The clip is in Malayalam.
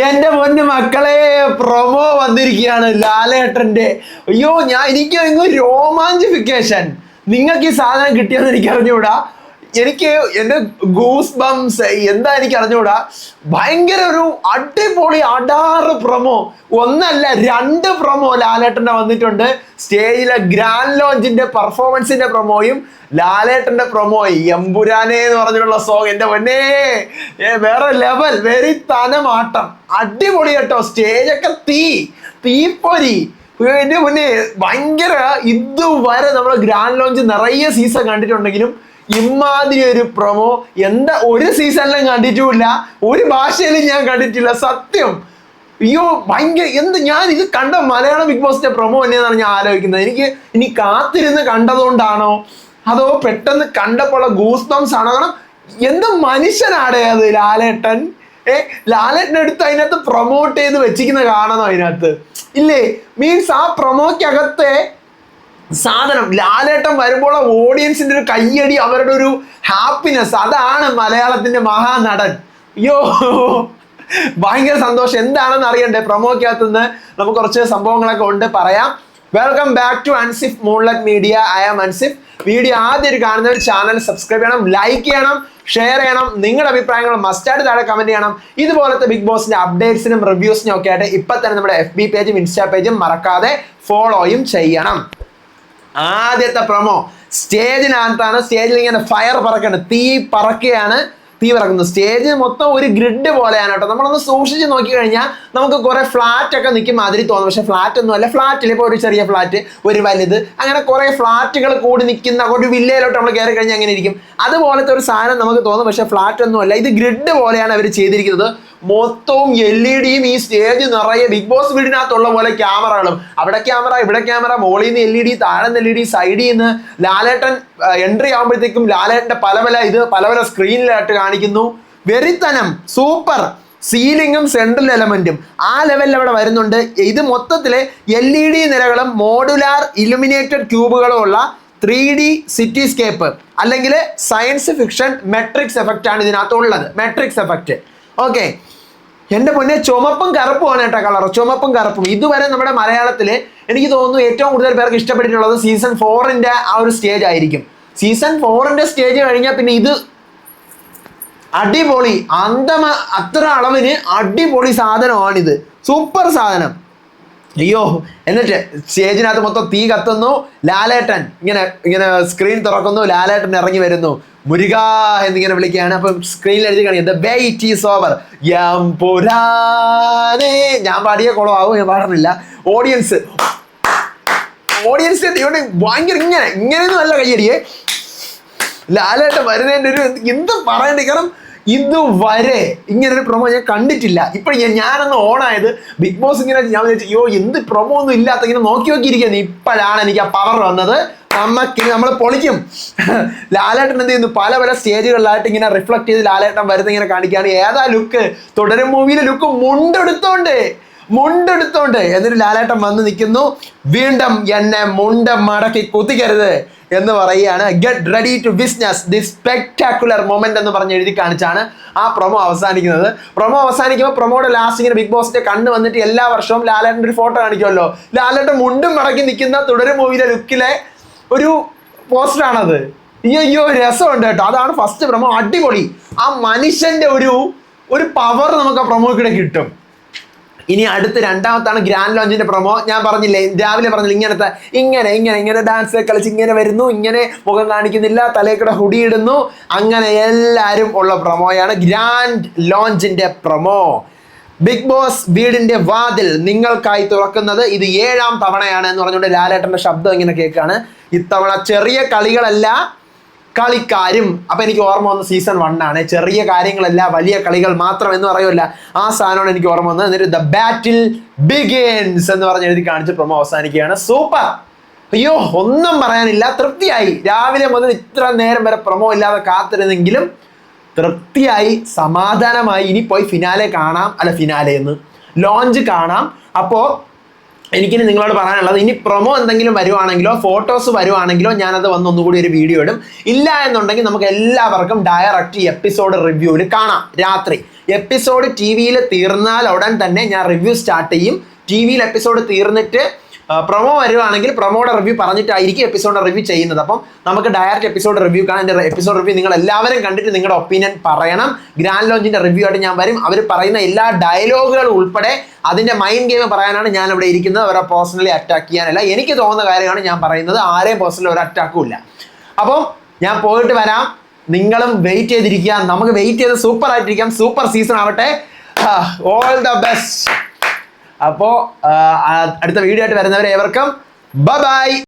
എന്റെ പൊന്ന് മക്കളെ പ്രൊമോ വന്നിരിക്കുകയാണ് ലാലേട്ടന്റെ. അയ്യോ ഞാൻ എനിക്ക് രോമാഞ്ചിഫിക്കേഷൻ. നിങ്ങൾക്ക് ഈ സാധനം കിട്ടിയെന്ന് എനിക്ക് അറിഞ്ഞുകൂടാ എനിക്ക് എന്റെ ഗൂസ് ബംസ് എന്താ എനിക്ക് അറിഞ്ഞുകൂടാ? ഭയങ്കര ഒരു അടിപൊളി അടാറ് പ്രമോ ഒന്നല്ല രണ്ട് പ്രമോ ലാലേട്ടന്റെ വന്നിട്ടുണ്ട്. സ്റ്റേജിലെ ഗ്രാൻഡ് ലോഞ്ചിന്റെ പെർഫോമൻസിന്റെ പ്രൊമോയും ലാലേട്ടന്റെ പ്രൊമോയും എമ്പുരാനെ എന്ന് പറഞ്ഞിട്ടുള്ള സോങ് എന്റെ പൊന്നേ. വേറെ ലെവൽ വെരി തനമാട്ടം. അടിപൊളി കേട്ടോ സ്റ്റേജൊക്കെ തീ തീപ്പൊരി. എന്റെ മുന്നേ ഭയങ്കര ഇതുവരെ നമ്മൾ ഗ്രാൻഡ് ലോഞ്ച് നിറയെ സീസൺ കണ്ടിട്ടുണ്ടെങ്കിലും ഇമാതിരി ഒരു പ്രമോ എന്താ ഒരു സീസണിലും കണ്ടിട്ടുമില്ല. ഒരു ഭാഷയിലും ഞാൻ കണ്ടിട്ടില്ല. സത്യം. അയ്യോ ഭയങ്കര എന്ത് ഞാൻ ഇത് കണ്ട മലയാളം ബിഗ് ബോസിന്റെ പ്രമോ തന്നെയെന്നാണ് ഞാൻ ആലോചിക്കുന്നത്. എനിക്ക് ഇനി കാത്തിരുന്ന് കണ്ടതുകൊണ്ടാണോ? അതോ പെട്ടെന്ന് കണ്ടപ്പോൾ ഗൂസ് ബംസ് ആണോ? കാരണം എന്ത് മനുഷ്യനാടേ അത് ലാലേട്ടൻ? ഏ ലാലേട്ടൻ എടുത്ത് അതിനകത്ത് പ്രൊമോട്ട് ചെയ്ത് വെച്ചിരിക്കുന്ന കാണണം അതിനകത്ത്. ഇല്ലേ? മീൻസ് ആ പ്രൊമോക്കകത്തെ സാധനം. ലാലേട്ടൻ വരുമ്പോൾ ഓഡിയൻസിന്റെ ഒരു കയ്യടി അവരുടെ ഒരു ഹാപ്പിനെസ് അതാണ് മലയാളത്തിന്റെ മഹാനടൻ. അയ്യോ ഭയങ്കര സന്തോഷം. എന്താണെന്ന് അറിയണ്ടേ? പ്രൊമോക്കകത്ത് നിന്ന് നമുക്ക് കുറച്ച് സംഭവങ്ങളൊക്കെ ഉണ്ട്. പറയാം. Welcome back to Ansif moonlit media I am Ansif video ആദ്യം ഒരു കാണുന്ന ചാനൽ സബ്സ്ക്രൈബ് ചെയ്യണം ലൈക്ക് ചെയ്യണം ഷെയർ ചെയ്യണം. നിങ്ങളുടെ അഭിപ്രായങ്ങൾ മസ്റ്റായിട്ട് താഴെ കമന്റ് ചെയ്യണം. ഇതുപോലത്തെ ബിഗ് ബോസിന്റെ അപ്ഡേറ്റ്സിനും റിവ്യൂസിനും ഒക്കെ ആയിട്ട് ഇപ്പൊ തന്നെ നമ്മുടെ എഫ് ബി പേജും ഇൻസ്റ്റാ പേജും മറക്കാതെ ഫോളോയും ചെയ്യണം. ആദ്യത്തെ പ്രമോ സ്റ്റേജിനകത്താണ് സ്റ്റേജിൽ ഇങ്ങനെ ഫയർ പറക്കാണ് തീ പറക്കുകയാണ് തീ പറക്കുന്നത്. സ്റ്റേജ് മൊത്തം ഒരു ഗ്രിഡ് പോലെയാണ് കേട്ടോ. നമ്മളൊന്ന് സൂക്ഷിച്ച് നോക്കി കഴിഞ്ഞാൽ നമുക്ക് കുറെ ഫ്ലാറ്റ് ഒക്കെ നിൽക്കും മാതിരി തോന്നും. പക്ഷെ ഫ്ലാറ്റ് ഒന്നും അല്ല. ഫ്ലാറ്റിൽ ഇപ്പോൾ ഒരു ചെറിയ ഫ്ലാറ്റ് ഒരു വലുത്. അങ്ങനെ കുറെ ഫ്ലാറ്റുകൾ കൂടി നിൽക്കുന്ന ഒരു വില്ലയിലോട്ട് നമ്മൾ കയറി കഴിഞ്ഞാൽ അങ്ങനെ ഇരിക്കും. അതുപോലത്തെ ഒരു സാധനം നമുക്ക് തോന്നും. പക്ഷെ ഫ്ലാറ്റ് ഒന്നും അല്ല. ഇത് ഗ്രിഡ് പോലെയാണ് അവർ ചെയ്തിരിക്കുന്നത്. മൊത്തവും എൽ ഇ ഡിയും ഈ സ്റ്റേജ് നിറയെ ബിഗ് ബോസ് വീടിനകത്തുള്ള പോലെ ക്യാമറകളും. അവിടെ ക്യാമറ ഇവിടെ ക്യാമറ മോളിൽ നിന്ന് എൽ ഇ ഡി താഴെ എൽ ഇ ഡി സൈഡിൽ നിന്ന് ലാലേട്ടൻ എൻട്രി ആകുമ്പോഴത്തേക്കും ലാലേട്ടന്റെ പല പല ഇത് പല പല സ്ക്രീനിലായിട്ട് കാണിക്കുന്നു. വെറിത്തനം സൂപ്പർ സീലിങ്ങും സെൻട്രൽ എലമെന്റും ആ ലെവലിൽ അവിടെ വരുന്നുണ്ട്. ഇത് മൊത്തത്തിൽ എൽ ഇ ഡി നിരകളും മോഡുലാർ ഇലുമിനേറ്റഡ് ക്യൂബുകളും ഉള്ള ത്രീ ഡി സിറ്റിസ്കേപ്പ് അല്ലെങ്കിൽ സയൻസ് ഫിക്ഷൻ മെട്രിക്സ് എഫക്റ്റ് ആണ് ഇതിനകത്തുള്ളത്. Matrix effect okay. എന്റെ മുന്നേ ചുമപ്പും കറുപ്പുമാണ് കേട്ടോ കളർ ചുമപ്പും കറുപ്പും. ഇതുവരെ നമ്മുടെ മലയാളത്തിൽ എനിക്ക് തോന്നുന്നു ഏറ്റവും കൂടുതൽ പേർക്ക് ഇഷ്ടപ്പെട്ടിട്ടുള്ളത് സീസൺ ഫോറിന്റെ ആ ഒരു സ്റ്റേജ് ആയിരിക്കും. സീസൺ ഫോറിന്റെ സ്റ്റേജ് കഴിഞ്ഞാൽ പിന്നെ ഇത് അടിപൊളി. അന്തമ അത്ര അളവിന് അടിപൊളി സാധനമാണിത്. സൂപ്പർ സാധനം. അയ്യോ എന്നിട്ട് സ്റ്റേജിനകത്ത് മൊത്തം തീ കത്തുന്നു. ലാലേട്ടൻ ഇങ്ങനെ ഇങ്ങനെ സ്ക്രീൻ തുറക്കുന്നു. ലാലേട്ടൻ ഇറങ്ങി വരുന്നു. മുരുക എന്നിങ്ങനെ വിളിക്കുകയാണ്. അപ്പം സ്ക്രീനിൽ എഴുതി കാണിക്കുക വെയിറ്റ് ഈസ് ഓവർ ഞാൻ പാടിയ കുളമാവും ഞാൻ പാടുന്നില്ല. ഓഡിയൻസ് ഓഡിയൻസ് ഭയങ്കര ഇങ്ങനെ ഇങ്ങനെയൊന്നും അല്ല കയ്യടിയെ. ലാലേട്ടൻ വരുന്നതിന്റെ ഒരു എന്ത് പറയണ്ടേ? കാരണം ഇതുവരെ ഇങ്ങനൊരു പ്രൊമോ ഞാൻ കണ്ടിട്ടില്ല. ഇപ്പൊ ഞാൻ ഞാനൊന്ന് ഓണായത് ബിഗ് ബോസ് ഇങ്ങനെ ഞാൻ വിചാരിച്ചു അയ്യോ എന്ത് പ്രൊമോ ഒന്നും ഇല്ലാത്ത ഇങ്ങനെ നോക്കി നോക്കിയിരിക്കുന്നു ഇപ്പോഴാണ് എനിക്ക് ആ പവർ വന്നത്. നമുക്ക് നമ്മൾ പൊളിക്കും. ലാലേട്ടൻ എന്ത് ചെയ്യുന്നു? പല പല സ്റ്റേജുകളിലായിട്ട് ഇങ്ങനെ റിഫ്ലക്ട് ചെയ്ത് ലാലേട്ടൻ വരുന്ന ഇങ്ങനെ കാണിക്കുകയാണ്. ഏതാ ലുക്ക് തുടരും മൂവിയിലെ ലുക്ക് മുണ്ടെടുത്തോണ്ട്. മുണ്ടെടുത്തോണ്ട് എന്നിട്ട് ലാലേട്ടൻ വന്ന് നിൽക്കുന്നു. വീണ്ടും എന്നെ മുണ്ട മടക്കി കുത്തിക്കരുത് എന്ന് പറയുകയാണ്. Get ready to business the spectacular moment എന്ന് പറഞ്ഞ് എഴുതി കാണിച്ചാണ് ആ പ്രൊമോ അവസാനിക്കുന്നത്. പ്രൊമോ അവസാനിക്കുമ്പോൾ പ്രൊമോയുടെ ലാസ്റ്റ് ഇങ്ങനെ ബിഗ് ബോസിന്റെ കണ്ണ് വന്നിട്ട് എല്ലാ വർഷവും ലാലേട്ടന്റെ ഒരു ഫോട്ടോ കാണിക്കുമല്ലോ. ലാലേട്ടൻ മുണ്ടും മടക്കി നിൽക്കുന്ന തുടരും മൂവിയിലെ ലുക്കിലെ ഒരു പോസ്റ്ററാണത് അയ്യോ രസമുണ്ട് കേട്ടോ. അതാണ് ഫസ്റ്റ് പ്രൊമോ അടിപൊളി. ആ മനുഷ്യന്റെ ഒരു ഒരു പവർ നമുക്ക് ആ പ്രൊമോക്കിടെ കിട്ടും. ഇനി അടുത്ത രണ്ടാമത്താണ് ഗ്രാൻഡ് ലോഞ്ചിന്റെ പ്രൊമോ ഞാൻ പറഞ്ഞില്ലേ രാവിലെ പറഞ്ഞില്ല ഇങ്ങനത്തെ ഇങ്ങനെ ഇങ്ങനെ ഇങ്ങനെ ഡാൻസ് കളിച്ച് ഇങ്ങനെ വരുന്നു ഇങ്ങനെ മുഖം കാണിക്കുന്നില്ല തലയിൽ ഹുടി ഇടുന്നു അങ്ങനെ എല്ലാവരും ഉള്ള പ്രൊമോയാണ് ഗ്രാൻഡ് ലോഞ്ചിന്റെ പ്രൊമോ ബിഗ് ബോസ് വീടിന്റെ വാതിൽ നിങ്ങൾക്കായി തുറക്കുന്നത് ഇത് ഏഴാം തവണയാണ് എന്ന് പറഞ്ഞുകൊണ്ട് ലാലേട്ടന്റെ ശബ്ദം ഇങ്ങനെ കേൾക്കാണ് ഇത്തവണ ചെറിയ കളികളല്ല കളിക്കാരും. അപ്പൊ എനിക്ക് ഓർമ്മ വന്ന സീസൺ ആണ്. ചെറിയ കാര്യങ്ങളല്ല വലിയ കളികൾ മാത്രം എന്ന് പറയുമല്ല ആ സാധനമാണ് എനിക്ക് ഓർമ്മ വന്നത്. എന്നിട്ട് ദ ബാറ്റിൽ ബിഗിൻസ് എന്ന് പറഞ്ഞ് എഴുതി കാണിച്ച് പ്രൊമോ അവസാനിക്കുകയാണ്. സൂപ്പർ അയ്യോ ഒന്നും പറയാനില്ല. തൃപ്തിയായി. രാവിലെ മുതൽ ഇത്ര നേരം വരെ പ്രൊമോ ഇല്ലാതെ കാത്തിരുന്നെങ്കിലും തൃപ്തിയായി സമാധാനമായി ഇനി പോയി ഫിനാലെ കാണാം. അല്ല ഫിനാലെ എന്ന്. ലോഞ്ച് കാണാം. അപ്പോൾ എനിക്കിനി നിങ്ങളോട് പറയാനുള്ളത് ഇനി പ്രൊമോ എന്തെങ്കിലും വരുവാണെങ്കിലോ ഫോട്ടോസ് വരുവാണെങ്കിലോ ഞാനത് വന്ന് ഒന്നുകൂടി ഒരു വീഡിയോ ഇടും. ഇല്ല എന്നുണ്ടെങ്കിൽ നമുക്ക് എല്ലാവർക്കും ഡയറക്റ്റ് എപ്പിസോഡ് റിവ്യൂവിൽ കാണാം രാത്രി. എപ്പിസോഡ് ടി വിയിൽ തീർന്നാൽ ഉടൻ തന്നെ ഞാൻ റിവ്യൂ സ്റ്റാർട്ട് ചെയ്യും. ടി വിയിൽ എപ്പിസോഡ് തീർന്നിട്ട് പ്രൊമോ വരുവാണെങ്കിൽ പ്രൊമോയുടെ റിവ്യൂ പറഞ്ഞിട്ടായിരിക്കും എപ്പിസോഡ് റിവ്യൂ ചെയ്യുന്നത്. അപ്പം നമുക്ക് ഡയറക്റ്റ് എപ്പിസോഡ് റിവ്യൂ കാണാൻ എന്റെ എപ്പിസോഡ് റിവ്യൂ നിങ്ങൾ എല്ലാവരും കണ്ടിട്ട് നിങ്ങളുടെ ഒപ്പീനിയൻ പറയണം. ഗ്രാൻഡ് ലോഞ്ചിന്റെ റിവ്യൂ ആയിട്ട് ഞാൻ വരും. അവർ പറയുന്ന എല്ലാ ഡയലോഗുകളും ഉൾപ്പെടെ അതിന്റെ മൈൻഡ് ഗെയിം പറയാനാണ് ഞാൻ ഇവിടെ ഇരിക്കുന്നത്. അവരെ പേഴ്സണലി അറ്റാക്ക് ചെയ്യാനല്ല. എനിക്ക് തോന്നുന്ന കാര്യമാണ് ഞാൻ പറയുന്നത്. ആരെയും പേഴ്സണലി ഒരു അറ്റാക്കും ഇല്ല. അപ്പം ഞാൻ പോയിട്ട് വരാം. നിങ്ങളും വെയിറ്റ് ചെയ്തിരിക്കുക. നമുക്ക് വെയിറ്റ് ചെയ്ത് സൂപ്പർ ആയിട്ടിരിക്കാം. സൂപ്പർ സീസൺ ആവട്ടെ. ഓൾ ദ ബെസ്റ്റ് അപ്പോൾ അടുത്ത വീഡിയോ ആയിട്ട് വരുന്നവരെ ഏവർക്കും ബൈ